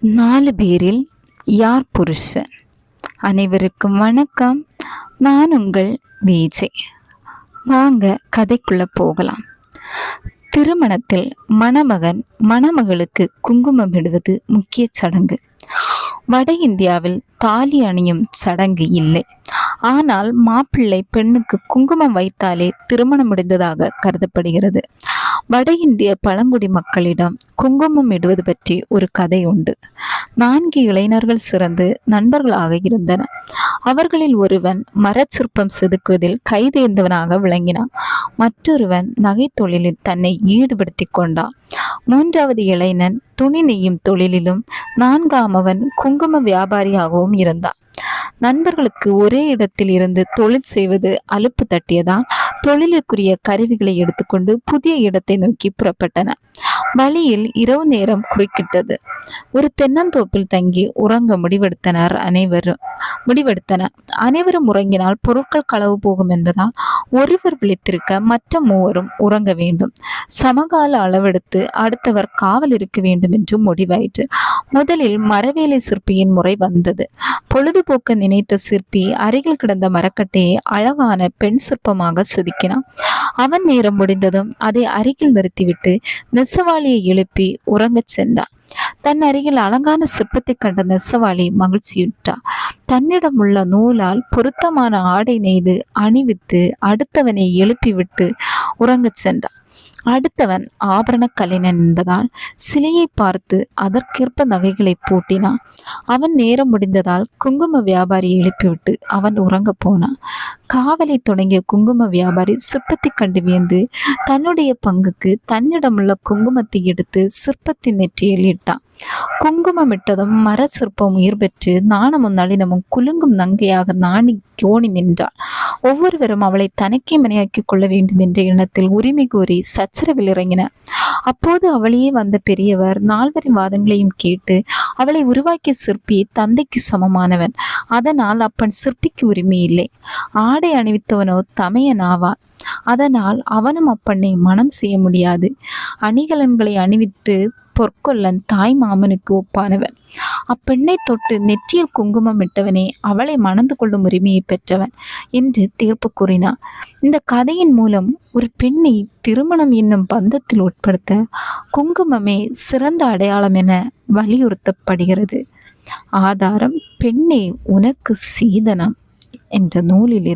நாலு பேரில் யார் புருஷன் அனைவருக்கும் வணக்கம். நான் உங்கள் விஜய். வாங்க கதைக்குள்ள போகலாம். திருமணத்தில் மணமகன் மணமகளுக்கு குங்குமம் இடுவது முக்கிய சடங்கு. வட இந்தியாவில் தாலி அணியும் சடங்கு இல்லை. ஆனால் மாப்பிள்ளை பெண்ணுக்கு குங்குமம் வைத்தாலே திருமணம் முடிந்ததாக கருதப்படுகிறது. வட இந்திய பழங்குடி மக்களிடம் குங்குமம் இடுவது பற்றி ஒரு கதை உண்டு நான்கு இளைஞர்கள் சிறந்து நண்பர்களாக இருந்தனர் அவர்களில் ஒருவன் மரச்சிற்பம் செதுக்குவதில் கைதேர்ந்தவனாக விளங்கினான். மற்றொருவன் நகை தொழிலில் தன்னை ஈடுபடுத்தி கொண்டான். மூன்றாவது இளைஞன் துணி நெய்யும் தொழிலிலும் நான்காமவன் குங்கும வியாபாரியாகவும் இருந்தான். நண்பர்களுக்கு ஒரே இடத்தில் இருந்து தொழில் செய்வது அலுப்பு தட்டியதால் தொழிலுக்குரிய கருவிகளை எடுத்துக்கொண்டு புதிய இடத்தை நோக்கி புறப்பட்டன. வழியில் இரவு நேரம் குறுக்கிட்டது. ஒரு தென்னந்தோப்பில் தங்கி உறங்க முடிவெடுத்தனர் அனைவரும் முடிவெடுத்தனர் அனைவரும் உறங்கினால் பொருட்கள் களவு போகும் என்பதால் ஒருவர் விழித்திருக்க மற்ற மூவரும் உறங்க வேண்டும். சமகால அளவெடுத்து அடுத்தவர் காவல் இருக்க வேண்டும் என்று முடிவாயிற்று. முதலில் மரவேலை சிற்பியின் முறை வந்தது. பொழுதுபோக்க நினைத்த சிற்பி அருகில் கிடந்த மரக்கட்டையை அழகான பெண் சிற்பமாக செதுக்கினான். அவன் நேரம் முடிந்ததும் அதை அருகில் நிறுத்திவிட்டு நெசவாளியை எழுப்பி உறங்கச் சென்றான். தன் அருகில் அழகான சிற்பத்தை கண்ட நெசவாளி மகிழ்ச்சியுற்றார் தன்னிடம் உள்ள நூலால் பொருத்தமான ஆடை நெய்து அணிவித்து அடுத்தவனை எழுப்பிவிட்டு உறங்கச் சென்றான் அடுத்தவன் ஆபரண கலைஞன் என்பதால் சிலையை பார்த்து அதற்கேற்ப நகைகளை பூட்டினான். அவன் நேரம் முடிந்ததால் குங்கும வியாபாரி எழுப்பிவிட்டு அவன் உறங்க போனான். காவலை தொடங்கிய குங்கும வியாபாரி சிற்பத்தை கண்டு வியந்து தன்னுடைய பங்குக்கு தன்னிடமுள்ள குங்குமத்தை எடுத்து சிற்பத்தின் நெற்றியில் இட்டான். குங்குமம் இட்டதும் மர சிற்பம் உயிர் பெற்று நாணமும் நளினமும் குலுங்கும் நங்கையாக நாணி கோணி நின்றாள். ஒவ்வொருவரும் அவளை தனக்கே மனையாக்கி கொள்ள வேண்டும் என்ற எண்ணத்தில் உரிமை கூறி சச்சரவில் இறங்கின. அப்போது அவளையே வந்த பெரியவர் நால்வரின் வாதங்களையும் கேட்டு அவளை உருவாக்கிய சிற்பி தந்தைக்கு சமமானவன். அதனால் அப்பன் சிற்பிக்கு உரிமை இல்லை. ஆடை அணிவித்தவனோ தமையன் ஆவான். அதனால் அவனும் அப்பண்ணை மனம் செய்ய முடியாது. அணிகலன்களை அணிவித்து பொற்கொல்லன் தாய் மாமனுக்கு ஒப்பானவன். அப்பெண்ணை தொட்டு நெற்றியில் குங்குமம் இட்டவனே அவளை மணந்து கொள்ளும் உரிமையை பெற்றவன் என்று தீர்ப்பு கூறினார். இந்த கதையின் மூலம் ஒரு பெண்ணை திருமணம் என்னும் பந்தத்தில் உட்படுத்த குங்குமமே சிறந்த அடையாளம் என வலியுறுத்தப்படுகிறது. ஆதாரம் பெண்ணே உனக்கு சீதனம் என்ற நூலிலிருந்து